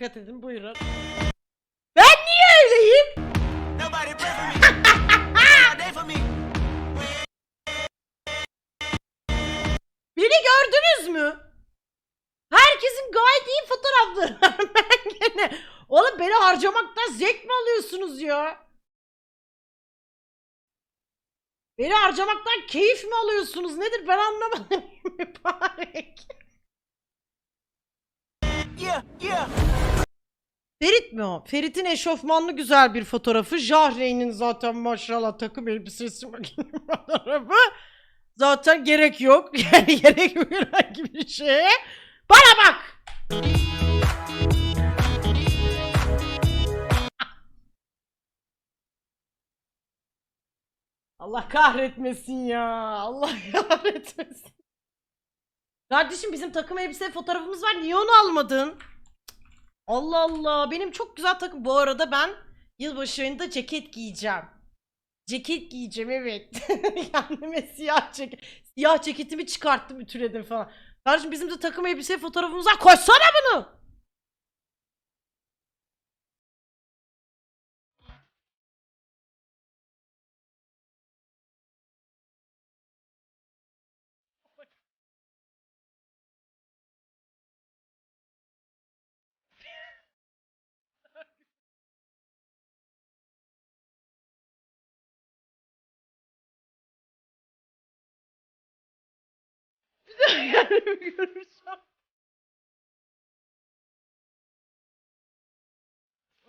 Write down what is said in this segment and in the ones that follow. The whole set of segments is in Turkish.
Dikkat edin buyurun. Ben niye öyleyim? Beni gördünüz mü? Herkesin gayet iyi fotoğrafları var. Ben gene... Oğlum beni harcamaktan zevk mi alıyorsunuz ya? Beni harcamaktan keyif mi alıyorsunuz? Nedir ben anlamadım. Mübarek. Ferit mi o? Ferit'in eşofmanlı güzel bir fotoğrafı. Jahreyn'in zaten maşallah takım elbisesi fotoğrafı. Zaten gerek yok. Yani gerek yok herhangi bir şeye. Bana bak! Allah kahretmesin ya. Allah kahretmesin. Kardeşim bizim takım elbise fotoğrafımız var. Niye onu almadın? Allah Allah. Benim çok güzel takım. Bu arada ben yılbaşı ayında ceket giyeceğim. Ceket giyeceğim evet. Kendime siyah ceket. Siyah ceketimi çıkarttım ütüledim falan. Kardeşim bizim de takım elbise fotoğrafımız var. Koysana bunu. Kendimi görürsem.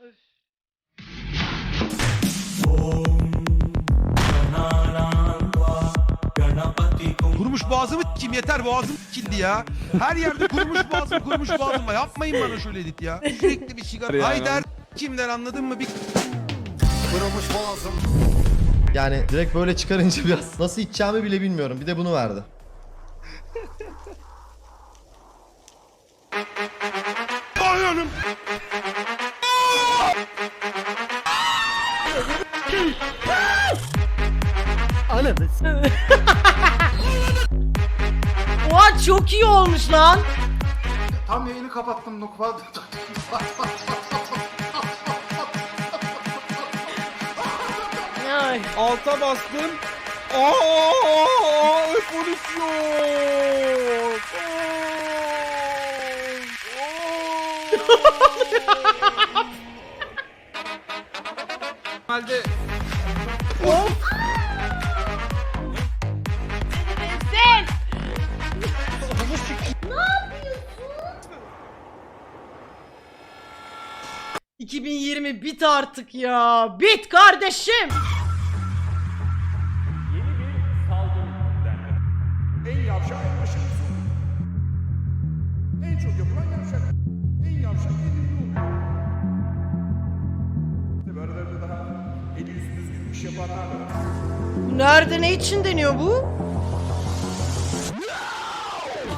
Öf. Kurumuş boğazımı kim yeter boğazım kildi ya. Her yerde kurumuş boğazım kurumuş boğazım var. Yapmayın bana şöyle edit ya. Sürekli bir sigara. Haydar kimden anladın mı? Bir Yani direkt böyle çıkarınca biraz nasıl içeceğimi bile bilmiyorum. Bir de bunu verdi. Ay hanım. Oha çok iyi olmuş lan. Tam yayını kapattım Nukva. Ay. Alta bastım. Aa, polis yok. Normalde Sen. ne yapıyorsun? 2020 bit artık ya. Bit kardeşim. en yavşak en başarılısı. En çok yapılan yavşak. En yavşak en ünlü olur. Tabii aralarında daha eli yüzü düzgün iş yapanlar da var. Bu nerede ne için deniyor bu?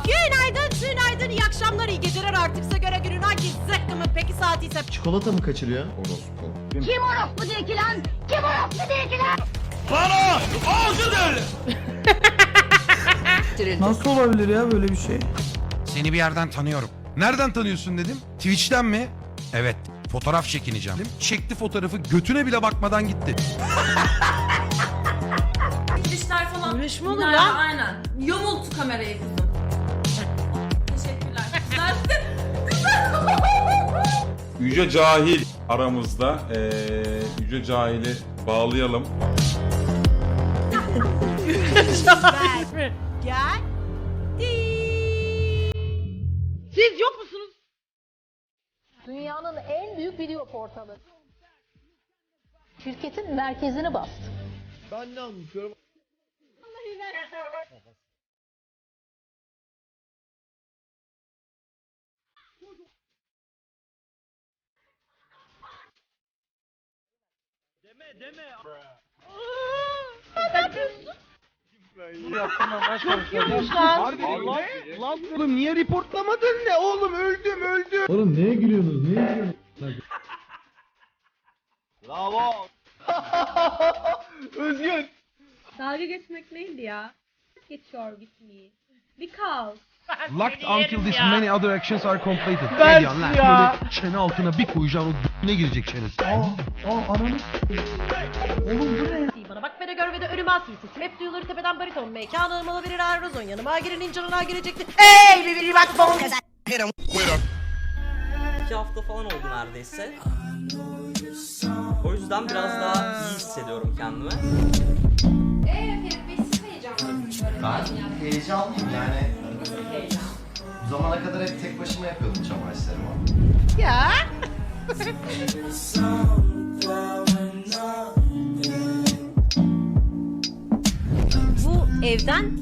Günaydın, günaydın, iyi akşamlar, iyi geceler artık size göre günün hangi zıkkımın peki saati ise Çikolata mı kaçırıyor? Kim orospu değil ki lan? Kim orospu değil ki lan? Nasıl olabilir ya böyle bir şey? Seni bir yerden tanıyorum. Nereden tanıyorsun dedim. Twitch'ten mi? Evet. Fotoğraf çekineceğim. dedim. Çekti fotoğrafı götüne bile bakmadan gitti. Dişler falan. Mi olur Bunlar- lan? Aynen. Yamultu kamerayı kızım. Teşekkürler. Güzel. Yüce Cahil aramızda. Ee, Yüce Cahil'i bağlayalım. Gel. Siz yok musunuz? Dünyanın en büyük video portalı. Şirketin merkezini bastı. Ben ne anlatıyorum? Harbi lan. Lan oğlum niye reportlamadın ne? Oğlum öldüm öldüm. Oğlum neye gülüyorsunuz? Neye gülüyorsunuz? Bravo. Özgür. Dalga geçmek neydi ya? Geçiyor gitmeyi. Because. Locked until this many other actions are completed. Ben Ne ya. Böyle çene altına bir koyacaksın o ne girecek çenesi. Bana bak ve de gör ve de önüme at sesim hep duyulur tepeden bariton mekanım olabilir aerozon yanıma girenin canına girecekti Ey bir bir bak bom İki hafta falan oldu neredeyse. O yüzden biraz daha iyi hissediyorum kendimi. Ben heyecanlıyım yani. Bu zamana kadar hep tek başıma yapıyordum çamaşırlarımı. ya evden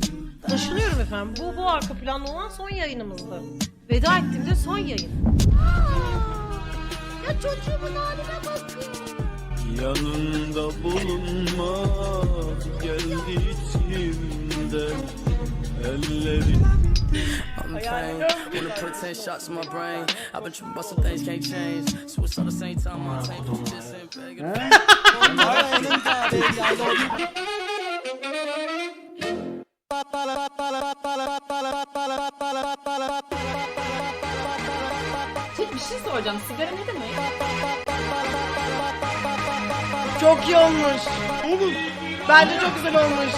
taşınıyorum efendim. Bu bu arka planda olan son yayınımızdı. Veda ettiğimde son yayın. Ya çocuğumun haline bakın. Yanında bulunma geldi içimde ellerin Wanna put 10 shots in my brain. I've been tripping about some things can't change. Switch on the same time, my tank this and begging. Soracağım. Sigara ne demek? Çok iyi olmuş. Bence çok güzel olmuş.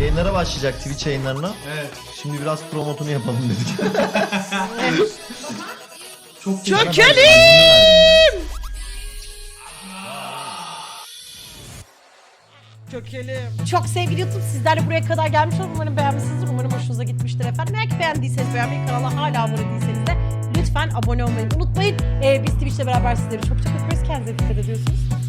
Yayınlara başlayacak Twitch yayınlarına. Evet. Şimdi biraz promotunu yapalım dedik. Çok Çökelim! Çökelim. Çok sevgili YouTube sizler de buraya kadar gelmiş olun. Umarım beğenmişsinizdir. Umarım hoşunuza gitmiştir efendim. Eğer ki beğendiyseniz beğenmeyi, kanala hala abone değilseniz de lütfen abone olmayı unutmayın. Ee, biz Twitch'le beraber sizleri çok çok öpüyoruz. Kendinize dikkat ediyorsunuz.